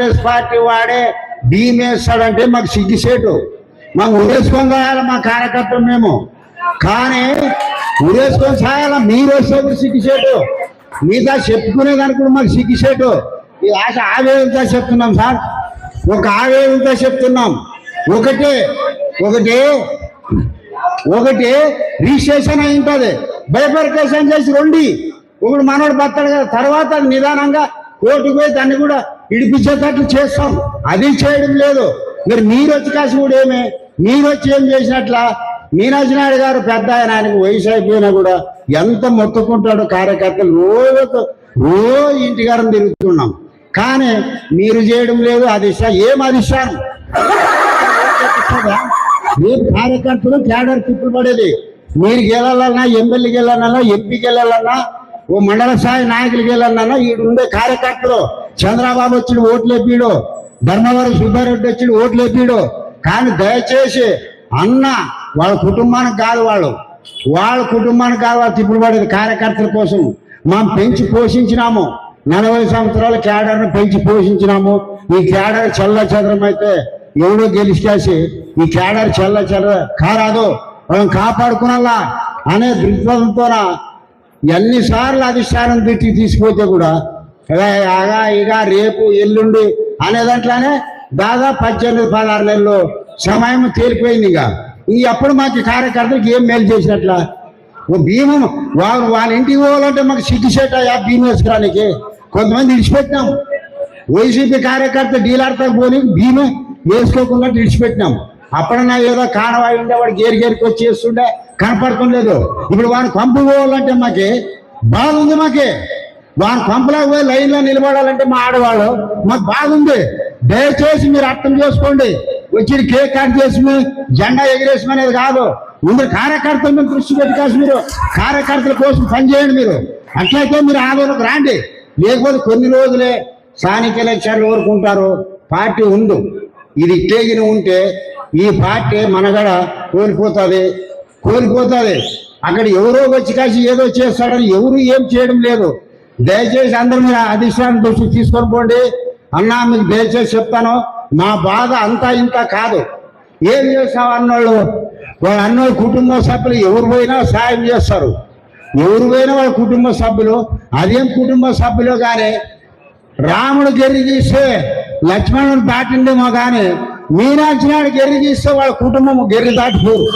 Congress party వాడే భీమ్ వేస్తాడంటే మాకు సిగ్గుసేటు మాకు ఉరేసుకొని రాయాలి మా కార్యకర్తలు మేము. కానీ ఉరేసుకొని సాయాల మీరు వస్తే సిగ్గుసేటు మిగతా చెప్పుకునేదానికి కూడా మాకు సిగ్గుసేటు ఈ ఆశ ఆవేదనతో చెప్తున్నాం సార్. ఒక ఆవేదనతో చెప్తున్నాం. ఒకటే ఒకటి ఒకటి రిజిస్ట్రేషన్ అయి ఉంటుంది. బైఫర్కేషన్ చేసి రెండు. ఒకడు మనోడు బతాడు కదా. తర్వాత నిదానంగా కోర్టుకు పోయి దాన్ని కూడా ఇడిపించేటట్లు చేస్తాం. అది చేయడం లేదు. మీరు మీరు వచ్చి కాసి కూడా ఏమే? మీరు వచ్చి ఏం చేసినట్ల? మీనాజనాయుడు నాయుడు గారు పెద్ద ఆయన ఆయనకు వయసు అయిపోయినా కూడా ఎంత మొత్తుకుంటాడో కార్యకర్తలు రోజు రోజు ఇంటిగారం తిరుగుతున్నాం. కానీ మీరు చేయడం లేదు అది ఏం అధిష్టానం మీరు కార్యకర్తలు క్యాడర్ తిప్పులు పడేది. మీరు గెలాలన్నా ఎమ్మెల్యే గెలాలన్నా ఎంపీకి వెళ్ళాలన్నా ఓ మండల స్థాయి నాయకులు గెలాలన్నా ఈడు ఉండే కార్యకర్తలు. చంద్రబాబు వచ్చిడు ఓట్లు ఎప్పిడు ధర్మవరం సుబ్బారెడ్డి వచ్చిడు ఓట్లు ఎప్పిడు కానీ దయచేసి అన్న వాళ్ళ కుటుంబానికి కాదు వాళ్ళు. వాళ్ళ కుటుంబానికి కాదు వాళ్ళు తిప్పులు పడేది కార్యకర్తల కోసం. మనం పెంచి పోషించినాము. నలభై సంవత్సరాల క్యాడర్ను పెంచి పోషించినాము. ఈ క్యాడర్ చల్ల చదరం అయితే ఎవడో గెలిచేసి ఈ క్యాడర్ చల్ల చదర కారాదు. మనం కాపాడుకునాలా అనే దృక్పథంతోన ఎన్నిసార్లు అధిష్టానం తిట్టి తీసుకుపోతే కూడా ఆగా ఇక రేపు ఎల్లుండి అనే దాంట్లోనే దాదాపు పద్దెనిమిది పదహారు నెలలు సమయం తేలిపోయింది ఇక. ఇంక ఎప్పుడు మాకు కార్యకర్తలకు ఏం మేలు చేసినట్ల? ఓ భీమం వాళ్ళు వాళ్ళ ఇంటికి పోవాలంటే మాకు సిగ్గుసేట ఆ భీమం వేసుకోవడానికి. కొంతమంది విడిచిపెట్టినాం. వైసీపీ కార్యకర్త డీలర్తో పోని భీమే వేసుకోకుండా విడిచిపెట్టినాం. అప్పుడన్నా ఏదో కానవాయి ఉండే వాడు గేరు గేరికి వచ్చి చేస్తుండే కనపడటం ఇప్పుడు వాడిని పంపు పోవాలంటే మాకే బాగుంది మాకే. వారు పంపలేక పోయి లైన్లో నిలబడాలంటే మా ఆడవాళ్ళు మాకు బాగుంది. దయచేసి మీరు అర్థం చేసుకోండి. వచ్చి కేక్ కట్ చేసి జెండా ఎగిరేసుకునేది కాదు. ముందు కార్యకర్తల మీద దృష్టి పెట్టుకోవచ్చు మీరు కార్యకర్తల కోసం పనిచేయండి మీరు. అట్లయితే మీరు ఆందోళనకు రాండి. లేకపోతే కొన్ని రోజులే స్థానిక ఎలక్షన్లు కోరుకుంటారు పార్టీ ఉండు. ఇది ఇట్టేగిన ఉంటే ఈ పార్టీ మనగడ కోల్పోతుంది. కోల్పోతుంది. అక్కడ ఎవరో వచ్చి కాసి ఏదో చేస్తాడని ఎవరు ఏం చేయడం లేదు. దయచేసి అందరూ మీరు అధిష్టానం దృష్టి తీసుకొని పోండి. అన్నా మీకు దయచేసి చెప్తాను మా బాధ అంతా ఇంత కాదు. ఏం చేస్తావు అన్నోళ్ళు? వాళ్ళ అన్నోళ్ళ కుటుంబ సభ్యులు ఎవరు పోయినా సాయం చేస్తారు. ఎవరు పోయినా వాళ్ళ కుటుంబ సభ్యులు. అదేం కుటుంబ సభ్యులు కానీ రాముడు గెర్రి తీస్తే లక్ష్మణుడు దాటిండేమో కానీ మీనాక్షి నాయుడు గెర్రి తీస్తే వాళ్ళ కుటుంబం గెర్రి దాటిపోరు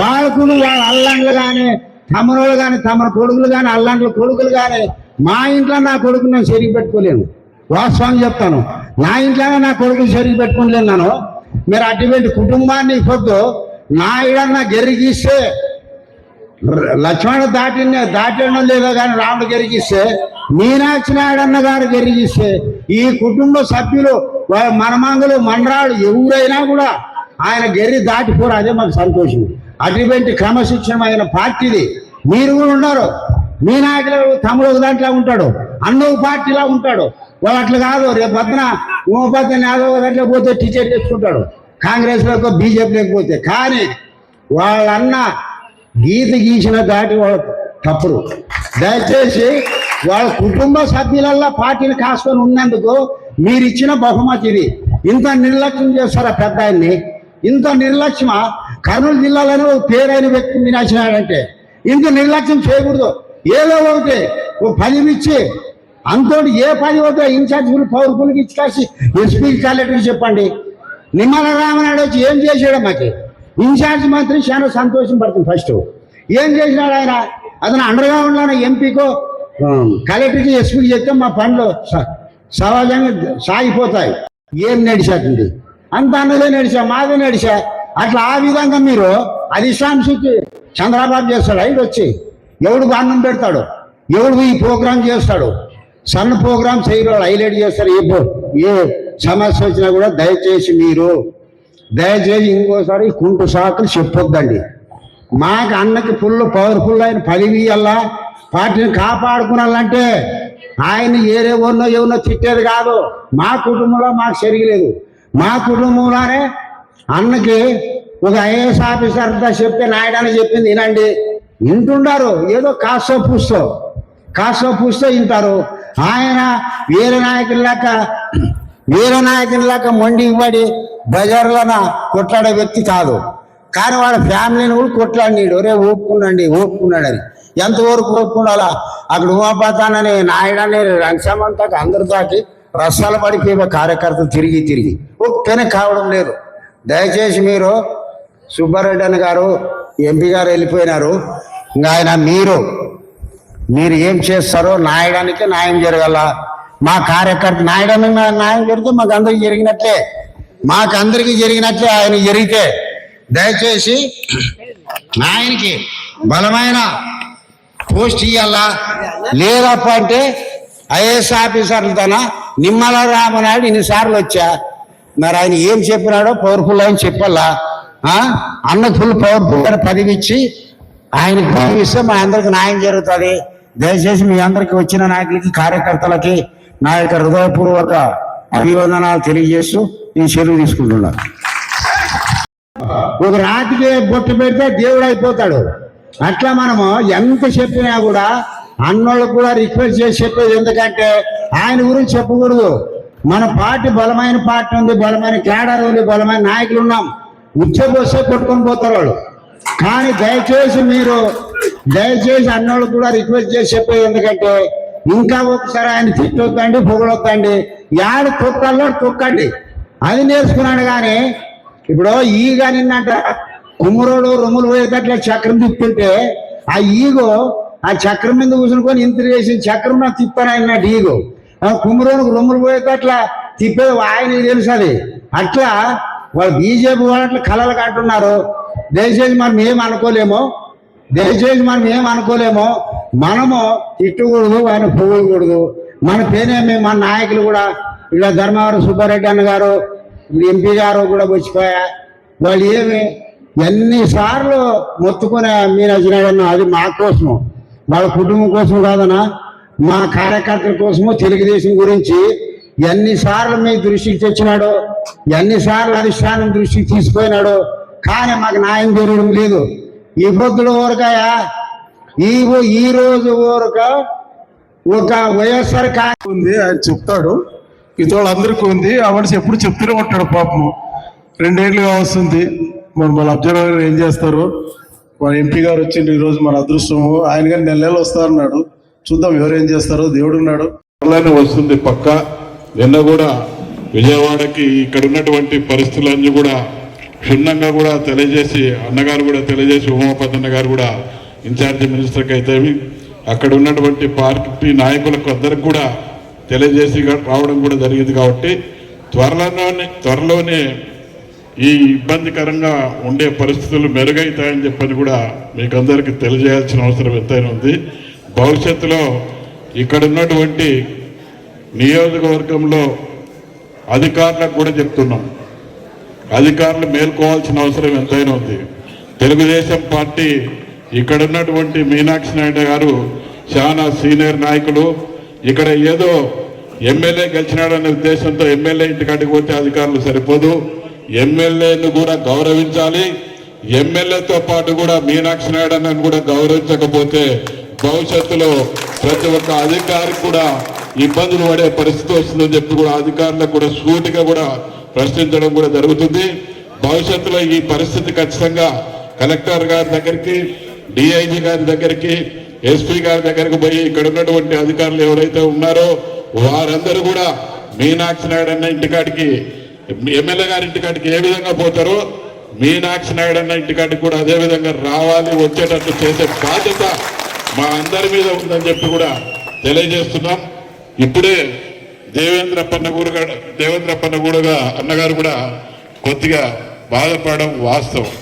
వాళ్ళకు వాళ్ళ అల్లండ్లు కానీ తమరోళ్ళు కానీ తమ కొడుకులు కానీ అల్లండ్ల కొడుకులు కానీ మా ఇంట్లో నా కొడుకుని నేను చెరిగి పెట్టుకోలేను. వాస్తవం చెప్తాను. నా ఇంట్లోనే నా కొడుకుని సరిగి పెట్టుకోలేను మీరు అటువంటి కుటుంబాన్ని పొద్దు నా ఇడన్నా గెర్రి గీస్తే లక్ష్మణ దాటిన దాటడం లేదో కానీ రాముడు గెరిగిస్తే మీనాక్షి నాయుడన్న గారు గెరిగిస్తే ఈ కుటుంబ సభ్యులు వాళ్ళ మనమంగలు మనరాడు ఎవరైనా కూడా ఆయన గెర్రి దాటిపోరు. అదే మాకు సంతోషం. అటువంటి క్రమశిక్షణమైన పార్టీది. మీరు కూడా ఉన్నారు. మీ నాయకులు తమ్ముడు ఒక దాంట్లో ఉంటాడు. అన్న ఒక పార్టీలా ఉంటాడు. వాళ్ళు అట్లా కాదు. రేపు పక్కన ఓ యాదవ్ ఒక దాంట్లో పోతే టీచర్ తెచ్చుకుంటాడు. కాంగ్రెస్లోకి బీజేపీలోకి పోతే కానీ వాళ్ళన్న గీత గీసిన దాటి వాళ్ళు తప్పుడు. దయచేసి వాళ్ళ కుటుంబ సభ్యులల్లా పార్టీని కాసుకొని ఉన్నందుకు మీరు ఇచ్చిన బహుమతి ఇది ఇంత నిర్లక్ష్యం చేస్తారా పెద్ద ఆయన్ని? ఇంత నిర్లక్ష్యమా? కర్నూలు జిల్లాలోనే ఒక పేరైన వ్యక్తి వినాశనాడంటే. ఇంత నిర్లక్ష్యం చేయకూడదు. ఏదో ఒకటి ఓ పని ఇచ్చి అంతోటి ఏ పని వద్ద ఇన్ఛార్జ్ పౌరుకులకి ఇచ్చి కాసి ఎస్పీ కలెక్టర్కి చెప్పండి. నిమ్మల రామనాయుడు వచ్చి ఏం చేశాడు మాకి? ఇన్ఛార్జ్ మంత్రి చాలా సంతోషం పడుతుంది ఫస్ట్. ఏం చేసినాడు ఆయన? అతను అండర్గ్రౌండ్లోనే ఎంపీకో కలెక్టర్కి ఎస్పీకి చెప్తే మా పనులు స- సహజంగా సాగిపోతాయి. ఏం నడిచాతుంది అంత అన్నదే నడిచా? మాదే నడిచా? అట్లా ఆ విధంగా మీరు అధిష్టాంశకి చంద్రబాబు చేస్తాడు ఐదు వచ్చి. ఎవడు బాణం పెడతాడు? ఎవడు ఈ ప్రోగ్రాం చేస్తాడు? సన్ ప్రోగ్రామ్ చేయరు హైలైట్ చేస్తారు. ఏ ఏ సమస్య వచ్చినా కూడా దయచేసి మీరు దయచేసి ఇంకోసారి కుంటు సాకులు చెప్పొద్దండి. మాకు అన్నకి ఫుల్ పవర్ఫుల్ అయిన పదవి అల్లా. పార్టీని కాపాడుకున్నాలంటే ఆయన ఏరే ఉన్నో ఎవరినో తిట్టేది కాదు. మా కుటుంబంలో మాకు సరిగలేదు మా కుటుంబంలోనే అన్నకి ఒక ఐఏఎస్ ఆఫీసర్ అంతా చెప్తే నాయుడని చెప్పింది వినండి. వింటుండారు ఏదో కాస్తో పూస్తో. కాస్తో పూస్తో వింటారు. ఆయన వేరే నాయకుల్లాక లెక్క నాయకుల్లాక మొండి ఇవ్వడి బజార్లోన కొట్లాడే వ్యక్తి కాదు. కానీ వాళ్ళ ఫ్యామిలీని కూడా కొట్లాడినాడు. ఒరే ఊపుకున్నాండి ఊపుకున్నాడని. ఎంతవరకు ఊపుకున్నాలా? అక్కడ ఉమాపాతానని నాయుడని రంగసమంతా అందరితోటి రసాలు పడిపోయే కార్యకర్తలు తిరిగి తిరిగి. ఒక్కనే కావడం లేదు. దయచేసి మీరు సుబ్బారెడ్డి అన్న గారు ఎంపీ గారు వెళ్ళిపోయినారు. ఇంకా ఆయన మీరు మీరు ఏం చేస్తారో నాయడానికి న్యాయం జరగాల. మా కార్యకర్త నాయడానికి న్యాయం జరిగితే మాకు అందరికి జరిగినట్లే. మాకు అందరికీ జరిగినట్లే ఆయన జరిగితే. దయచేసి ఆయనకి బలమైన పోస్ట్ ఇవ్వాలా లేదప్ప అంటే ఐఏఎస్ ఆఫీసర్లతోన నిమ్మల రామనాయుడు ఇన్నిసార్లు వచ్చా? మరి ఆయన ఏం చెప్పినాడో పవర్ఫుల్ అని చెప్పాలా? ఆ? ఫుల్ పవర్ఫుల్ అని పదవి ఇచ్చి ఆయనకి పదవి ఇస్తే మా అందరికి న్యాయం జరుగుతుంది. దయచేసి మీ అందరికి వచ్చిన నాయకులకి కార్యకర్తలకి నా యొక్క హృదయపూర్వక అభివందనాలు తెలియజేస్తూ నేను చెరువు తీసుకుంటున్నాను ఒక రాతికి బొట్టు పెడితే దేవుడు అయిపోతాడు. అట్లా మనము ఎంత చెప్పినా కూడా అన్నోళ్ళకు కూడా రిక్వెస్ట్ చేసి చెప్పేది ఎందుకంటే ఆయన గురించి చెప్పకూడదు. మన పార్టీ బలమైన పార్టీ ఉంది బలమైన కేడర్ ఉంది బలమైన నాయకులు ఉన్నాం. ఉచ్చబోస్తే కొట్టుకొని పోతారు వాళ్ళు. కానీ దయచేసి మీరు దయచేసి అన్నోళ్ళు కూడా రిక్వెస్ట్ చేసి చెప్పేది ఎందుకంటే ఇంకా ఒకసారి ఆయన తిట్టొద్దండి పొగలొద్దండి యాడ తొక్కల్లో తొక్కండి. అది నేర్చుకున్నాడు కానీ ఇప్పుడు ఈగ నిన్నంట కుమ్మరోడు రొమ్ములు పోయేటట్ల చక్రం తిప్పుతుంటే ఆ ఈగో ఆ చక్రం మీద కూర్చుని ఇంత చేసి చక్రం నాకు తిప్పాను అన్నట్టు ఈగో. కుమ్మరోనికి రొమ్ములు పోయేటట్ల తిప్పేది ఆయన తెలుసు అది. అట్లా వాళ్ళు బీజేపీ వాళ్ళు అట్లా కలలు కంటున్నారు. దయచేసి మనం ఏం అనుకోలేము? దయచేసి మనం ఏం అనుకోలేము? మనము తిట్టకూడదు ఆయన పొగకూడదు మన పేరేమి మన నాయకులు కూడా ఇలా ధర్మవరం సుబ్బారెడ్డి అన్న గారు ఎంపీ గారు కూడా వచ్చిపోయా. వాళ్ళు ఏమి ఎన్నిసార్లు మొత్తుకునే మీనచ్చినాడన్న అది మా కోసము. వాళ్ళ కుటుంబం కోసం కాదనా మా కార్యకర్తల కోసము తెలుగుదేశం గురించి ఎన్నిసార్లు మీ దృష్టికి తెచ్చినాడో ఎన్నిసార్లు అధిష్టానం దృష్టికి తీసుకుపోయినాడో కానీ మాకు న్యాయం జరగడం లేదు. ఈ పొద్దుల ఊరకాయా? ఈ ఈ రోజు ఊరక ఒక వైఎస్ఆర్ కా ఉంది ఆయన చెప్తాడు. ఇది అందరికీ ఉంది. ఆ ఎప్పుడు చెప్తూనే ఉంటాడు పాపం రెండేళ్ళుగా వస్తుంది మరి మన అబ్జర్వర్ ఏం చేస్తారు? మన ఎంపీ గారు వచ్చిండు ఈరోజు మన అదృష్టము. ఆయన కానీ నెల నెలలు వస్తారన్నాడు. చూద్దాం ఎవరేం చేస్తారో దేవుడు ఉన్నాడు త్వరలోనే వస్తుంది పక్క. నిన్న కూడా విజయవాడకి ఇక్కడ ఉన్నటువంటి పరిస్థితులన్నీ కూడా క్షుణ్ణంగా కూడా తెలియజేసి అన్నగారు కూడా తెలియజేసి ఉమాపతి అన్న గారు కూడా ఇన్ఛార్జి మినిస్టర్కి అయితే అక్కడ ఉన్నటువంటి పార్టీ నాయకులకు అందరికి కూడా తెలియజేసి రావడం కూడా జరిగింది కాబట్టి త్వరలోనే త్వరలోనే ఈ ఇబ్బందికరంగా ఉండే పరిస్థితులు మెరుగైతాయని చెప్పని కూడా మీకు అందరికీ తెలియజేయాల్సిన అవసరం ఎంతైనా ఉంది. భవిష్యత్తులో ఇక్కడ ఉన్నటువంటి నియోజకవర్గంలో అధికారులకు కూడా చెప్తున్నాం. అధికారులు మేల్కోవాల్సిన అవసరం ఎంతైనా ఉంది. తెలుగుదేశం పార్టీ ఇక్కడ ఉన్నటువంటి మీనాక్షి నాయుడు గారు చాలా సీనియర్ నాయకులు. ఇక్కడ ఏదో ఎమ్మెల్యే గెలిచినాడనే ఉద్దేశంతో ఎమ్మెల్యే ఇంటికాడికి పోతే అధికారులు సరిపోదు. ఎమ్మెల్యేను కూడా గౌరవించాలి. ఎమ్మెల్యేతో పాటు కూడా మీనాక్షి నాయుడు అన్నను కూడా గౌరవించకపోతే భవిష్యత్తులో ప్రతి ఒక్క అధికారికి కూడా ఇబ్బందులు పడే పరిస్థితి వస్తుందని చెప్పి కూడా అధికారులకు కూడా సూటిగా కూడా ప్రశ్నించడం కూడా జరుగుతుంది. భవిష్యత్తులో ఈ పరిస్థితి ఖచ్చితంగా కలెక్టర్ గారి దగ్గరికి డిఐజీ గారి దగ్గరికి ఎస్పీ గారి దగ్గరికి పోయి ఇక్కడ ఉన్నటువంటి అధికారులు ఎవరైతే ఉన్నారో వారందరూ కూడా మీనాక్షి నాయుడు అన్న ఇంటికాడికి ఎమ్మెల్యే గారి ఇంటికాడికి ఏ విధంగా పోతారో మీనాక్షి నాయుడు అన్న ఇంటికాడికి కూడా అదే విధంగా రావాలి వచ్చేటట్టు చేసే బాధ్యత మా అందరి మీద ఉందని చెప్పి కూడా తెలియజేస్తున్నాం. ఇప్పుడే దేవేంద్ర పన్నగూరు దేవేంద్ర పన్నగూడగా అన్నగారు కూడా కొద్దిగా బాధపడడం వాస్తవం.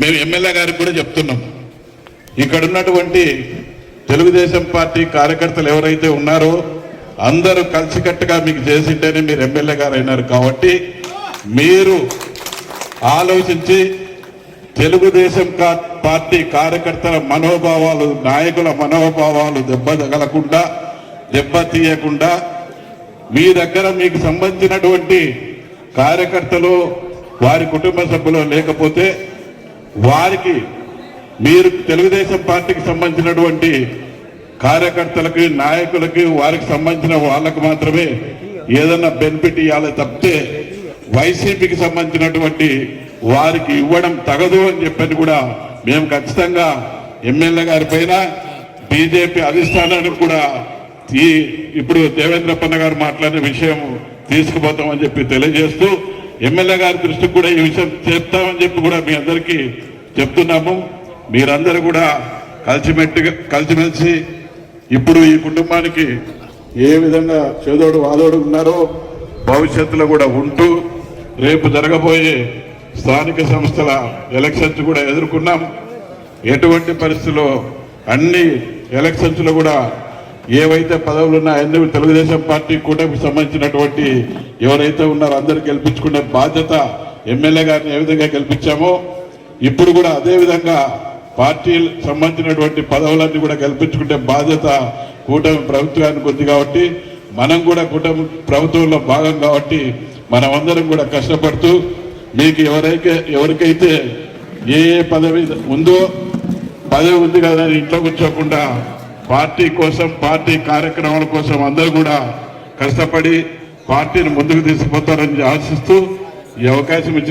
మేము ఎమ్మెల్యే గారికి కూడా చెప్తున్నాం. ఇక్కడ ఉన్నటువంటి తెలుగుదేశం పార్టీ కార్యకర్తలు ఎవరైతే ఉన్నారో అందరూ కలిసికట్టుగా మీకు చేసింటేనే మీరు ఎమ్మెల్యే గారు అయినారు కాబట్టి మీరు ఆలోచించి తెలుగుదేశం పార్టీ పార్టీ కార్యకర్తల మనోభావాలు నాయకుల మనోభావాలు దెబ్బ తగలకుండా దెబ్బ తీయకుండా మీ దగ్గర మీకు సంబంధించినటువంటి కార్యకర్తలు వారి కుటుంబ సభ్యులు లేకపోతే వారికి మీరు తెలుగుదేశం పార్టీకి సంబంధించినటువంటి కార్యకర్తలకి నాయకులకి వారికి సంబంధించిన వాళ్ళకు మాత్రమే ఏదన్నా బెనిఫిట్ ఇవ్వాలి తప్పితే వైసీపీకి సంబంధించినటువంటి వారికి ఇవ్వడం తగదు అని చెప్పని కూడా మేము ఖచ్చితంగా ఎమ్మెల్యే గారి పైన బీజేపీ అధిష్టానానికి కూడా ఈ ఇప్పుడు దేవేంద్రప్పన్న గారు మాట్లాడిన విషయం తీసుకుపోతామని చెప్పి తెలియజేస్తూ ఎమ్మెల్యే గారి దృష్టికి కూడా ఈ విషయం చెప్తామని చెప్పి కూడా మీ అందరికీ చెప్తున్నాము. మీరందరూ కూడా కలిసిమెట్టుగా కలిసిమెలిసి ఇప్పుడు ఈ కుటుంబానికి ఏ విధంగా చేదోడు వాదోడు ఉన్నారో భవిష్యత్తులో కూడా ఉంటూ రేపు జరగబోయే స్థానిక సంస్థల ఎలక్షన్స్ కూడా ఎదుర్కొన్నాం ఎటువంటి పరిస్థితుల్లో అన్ని ఎలక్షన్స్లో కూడా ఏవైతే పదవులు ఉన్నాయో అన్ని తెలుగుదేశం పార్టీ కూటమికి సంబంధించినటువంటి ఎవరైతే ఉన్నారో అందరు గెలిపించుకునే బాధ్యత ఎమ్మెల్యే గారిని ఏ విధంగా గెలిపించామో ఇప్పుడు కూడా అదే విధంగా పార్టీ సంబంధించినటువంటి పదవులన్నీ కూడా గెలిపించుకుంటే బాధ్యత కూటమి ప్రభుత్వానికి ఉంది కాబట్టి మనం కూడా కూటమి ప్రభుత్వంలో భాగం కాబట్టి మనమందరం కూడా కష్టపడుతూ మీకు ఎవరైతే ఎవరికైతే ఏ ఏ పదవి ఉందో పదవి ఉంది కదా అని ఇంట్లో కూర్చోకుండా పార్టీ కోసం పార్టీ కార్యక్రమాల కోసం అందరూ కూడా కష్టపడి పార్టీని ముందుకు తీసుకుపోతారని ఆశిస్తూ ఈ అవకాశం ఇచ్చిన